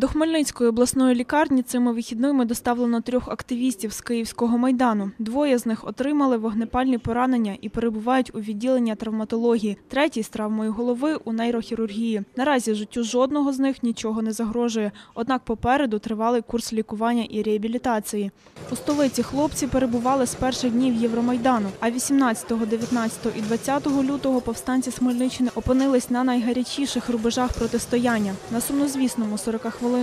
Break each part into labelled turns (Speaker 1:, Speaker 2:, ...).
Speaker 1: До Хмельницької обласної лікарні цими вихідними доставлено трьох активістів з Київського майдану. Двоє з них отримали вогнепальні поранення і перебувають у відділенні травматології. Третій з травмою голови у нейрохірургії. Наразі життю жодного з них нічого не загрожує. Однак попереду тривалий курс лікування і реабілітації. У столиці хлопці перебували з перших днів Євромайдану. А 18, 19 і 20 лютого повстанці з Хмельниччини опинились на найгарячіших рубежах протистояння. На сумнозвісному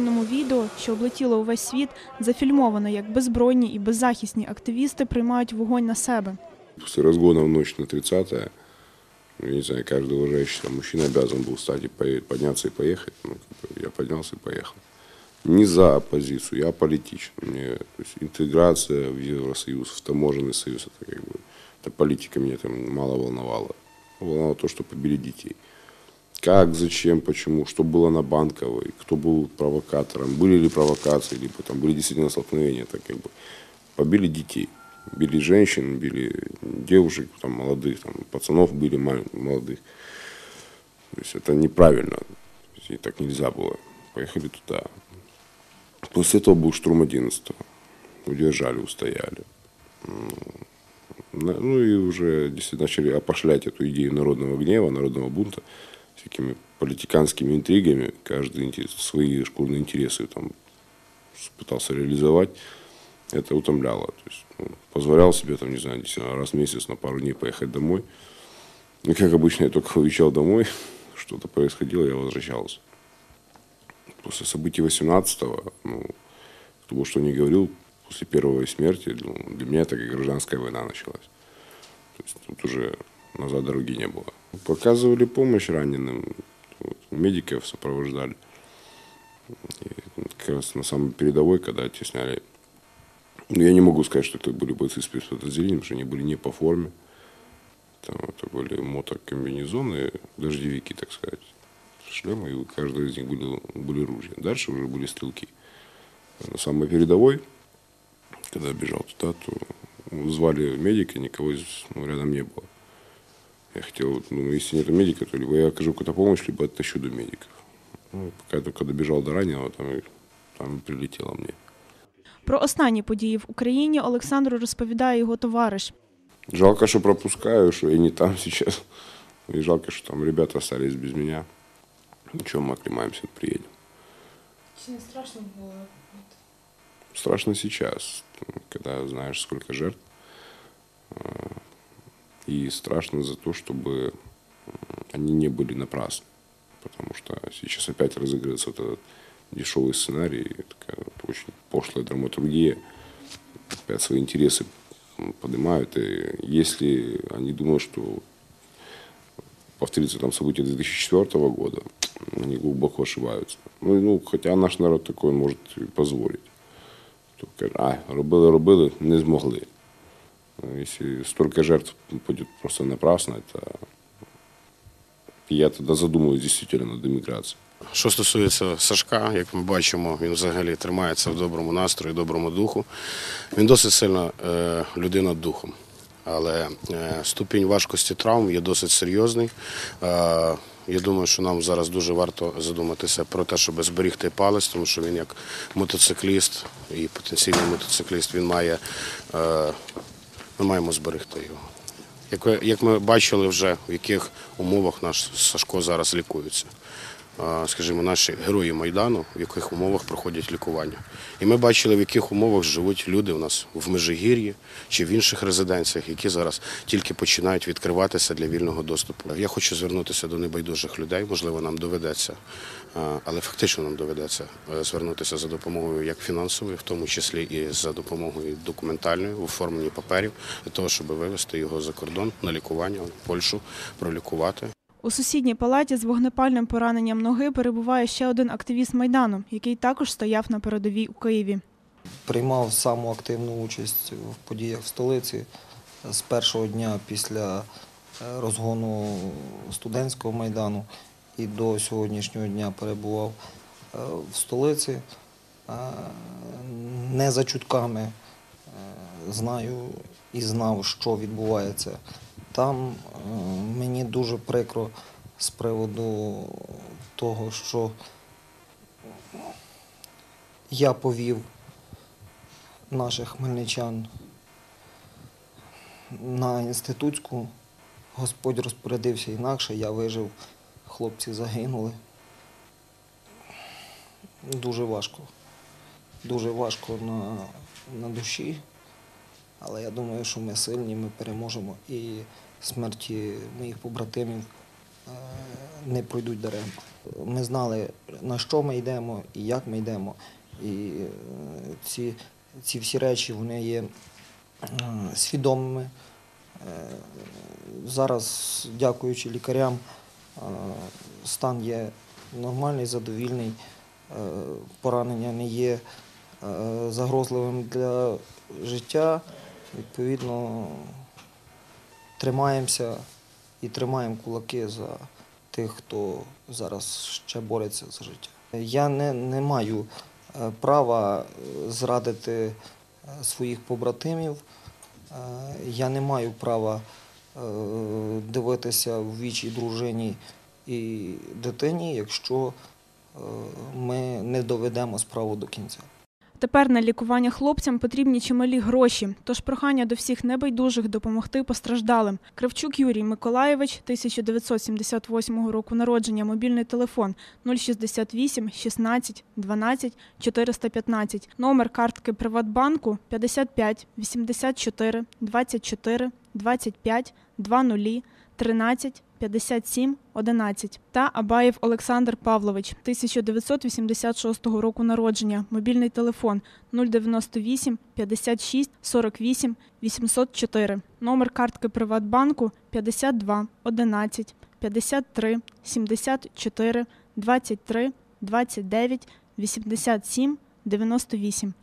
Speaker 1: 40-хвилинному відео, що облетіло увесь світ, зафільмовано, як беззбройні і беззахисні активісти приймають вогонь на себе.
Speaker 2: После разгона в ночь на 30-е, ну, я не знаю, каждый уважающий там, мужчина обязан был встать и поe- подняться и поехать. Ну, как бы я поднялся и поехал. Не за оппозицию, я политичен. Мне то есть, интеграция в Евросоюз, в таможенный союз, это как бы, это политика меня там мало волновала. Волновало то, что побили детей. Как, зачем, почему, что было на Банковой, кто был провокатором, были ли провокации, либо там были действительно столкновения, это как бы побили детей, били женщин, били девушек, там, молодых, там, пацанов били молодых. То есть это неправильно, и так нельзя было. Поехали туда. После этого был штурм 11 Удержали, устояли. На- Ну и уже действительно начали опошлять эту идею народного гнева, народного бунта всякими политиканскими интригами. Каждый свои шкурные интересы там пытался реализовать. Это утомляло. То есть, ну, позволял себе, там, не знаю, раз в месяц на пару дней поехать домой. И, как обычно, я только уезжал домой, что-то происходило, я возвращался. После событий 18-го, ну, кто что ни говорил, после первой смерти, ну, для меня это как гражданская война началась. То есть тут уже назад дороги не было. Показывали помощь раненым, вот, медиков сопровождали. И как раз на самой передовой, когда оттесняли ну, я не могу сказать, что это были бойцы спецподразделения, потому что они были не по форме. Там это были мотокомбинезоны, дождевики, так сказать, шлемы, и у каждого из них были, были ружья. Дальше уже были стрелки. На самой передовой, когда бежал туда, то звали медика, никого из- ну, рядом не было. Я хотел, ну, если нет медика, то либо я окажу какую-то помощь, либо оттащу до медиков. Ну, пока я только добежал до раненого, там, там прилетело мне.
Speaker 1: Про останні події в Україні Олександру розповідає його товариш.
Speaker 2: Жалко, что пропускаю, что я не там сейчас. И жалко, что там ребята остались без меня. Ничего, мы оклемаемся, приедем.
Speaker 1: Чи не страшно було?
Speaker 2: Страшно сейчас, когда знаешь, сколько жертв. И страшно за то, чтобы они не были напрасны. Потому что сейчас опять разыгрывается вот этот дешевый сценарий, такая очень пошлая драматургия. Опять свои интересы поднимают. И если они думают, что повторится там события 2004 года, они глубоко ошибаются. Ну, ну, хотя наш народ такой может позволить. То а, робили, робили, не змогли. А Если столько жертв будет просто напрасно, это я тогда задумываюсь действительно над эмиграцией.
Speaker 3: Що стосується Сашка, як ми бачимо, він взагалі тримається в доброму настрої, доброму духу. Він досить сильна е, людина духом. Але е, ступінь важкості травм є досить серйозний. Е, я думаю, що нам зараз дуже варто задуматися про те, щоб зберігти палець, тому що він як мотоцикліст і потенційний мотоцикліст, він має, е, ми маємо зберегти його. Як, ми бачили вже, в яких умовах наш Сашко зараз лікується. Скажімо, наші герої Майдану, в яких умовах проходять лікування. І ми бачили, в яких умовах живуть люди у нас в Межигір'ї чи в інших резиденціях, які зараз тільки починають відкриватися для вільного доступу. Я хочу звернутися до небайдужих людей, можливо, нам доведеться, але фактично нам доведеться е, звернутися за допомогою як фінансовою, в тому числі і за допомогою документальною в оформленні паперів, для того, щоб вивезти його за кордон на лікування в Польщу, пролікувати.
Speaker 1: У сусідній палаті з вогнепальним пораненням ноги перебуває ще один активіст Майдану, який також стояв на передовій у Києві.
Speaker 4: приймав саму активну участь в подіях в столиці з першого дня після е, розгону студентського майдану і до сьогоднішнього дня перебував е, в столиці. Е, Не за чутками знаю і знав, що відбувається там. Е, Мені дуже прикро з приводу того, що я повів наших хмельничан на інститутську. Господь розпорядився інакше, я вижив, хлопці загинули. Дуже важко. Дуже важко на, на душі. Але я думаю, що ми сильні, ми переможемо і смерті моїх побратимів е, не пройдуть даремно. Ми знали, на що ми йдемо і як ми йдемо. І е, ці, ці всі речі вони є е, свідомими. Зараз, дякуючи лікарям, стан є нормальний, задовільний, поранення не є загрозливим для життя. Відповідно, тримаємося і тримаємо кулаки за тих, хто зараз ще бореться за життя. Я не, не маю е, права е, зрадити е, своїх побратимів. Я не маю права дивитися в вічі дружині і дитині, якщо ми не доведемо справу до кінця.
Speaker 1: Тепер на лікування хлопцям потрібні чималі гроші. Тож прохання до всіх небайдужих допомогти постраждалим. Кривчук Юрій Миколаєвич, 1978 року народження, мобільний телефон 068 16 12 415. Номер картки Приватбанку 55 84 24 25 20 13 57 11 та Абаєв Олександр Павлович, 1986 року народження, мобільний телефон 098 56 48 804, номер картки Приватбанку 52 11 53 74 23 29 87 98.